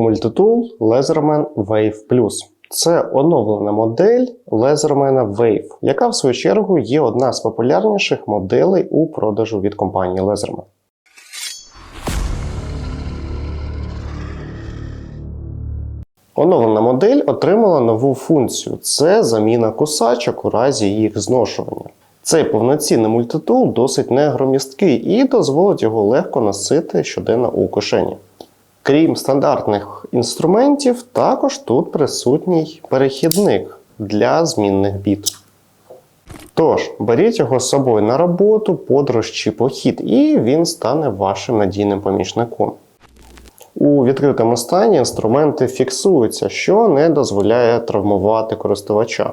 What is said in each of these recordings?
Multitool Laserman Wave Plus. Це оновлена модель Laserman Wave, яка в свою чергу є одна з популярніших моделей у продажу від компанії Laserman. Оновлена модель отримала нову функцію це заміна кусачок у разі їх зношування. Цей повноцінний мультитул досить негромісткий і дозволить його легко носити щоденно у кишені. Крім стандартних інструментів, також тут присутній перехідник для змінних біт. Тож, беріть його з собою на роботу, подорож чи похід, і він стане вашим надійним помічником. У відкритому стані інструменти фіксуються, що не дозволяє травмувати користувача.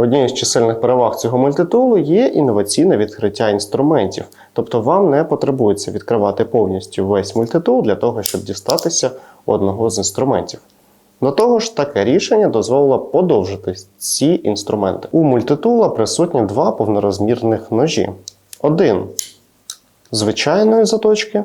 Однією з чисельних переваг цього мультитулу є інноваційне відкриття інструментів, тобто вам не потребується відкривати повністю весь мультитул для того, щоб дістатися одного з інструментів. До того ж, таке рішення дозволило подовжити ці інструменти. У мультитула присутні два повнорозмірних ножі. Один звичайної заточки,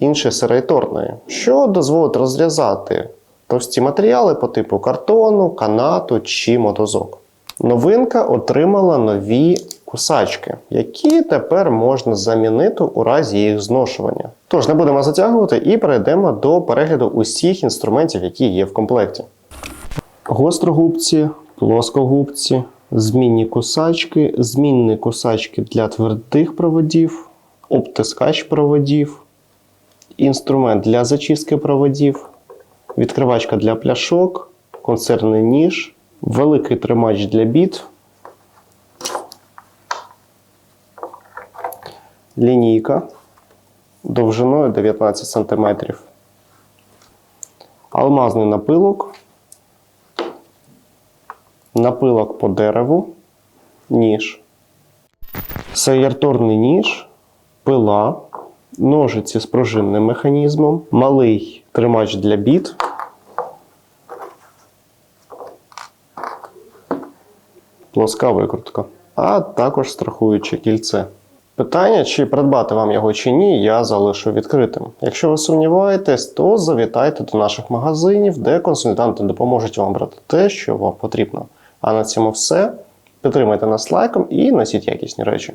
інший серейторної, що дозволить розв'язати товсті матеріали по типу картону, канату чи мотозок. Новинка отримала нові кусачки, які тепер можна замінити у разі їх зношування. Тож не будемо затягувати і перейдемо до перегляду усіх інструментів, які є в комплекті. Гострогубці, плоскогубці, змінні кусачки, змінні кусачки для твердих проводів, обтискач проводів, інструмент для зачистки проводів, відкривачка для пляшок, консервний ніж, великий тримач для біт, лінійка довжиною 19 см, алмазний напилок, напилок по дереву, ніж, саєрторний ніж, пила, ножиці з пружинним механізмом, малий тримач для біт, плоска викрутка, а також страхуюче кільце. Питання, чи придбати вам його чи ні, я залишу відкритим. Якщо ви сумніваєтесь, то завітайте до наших магазинів, де консультанти допоможуть вам брати те, що вам потрібно. А на цьому все. Підтримайте нас лайком і носіть якісні речі.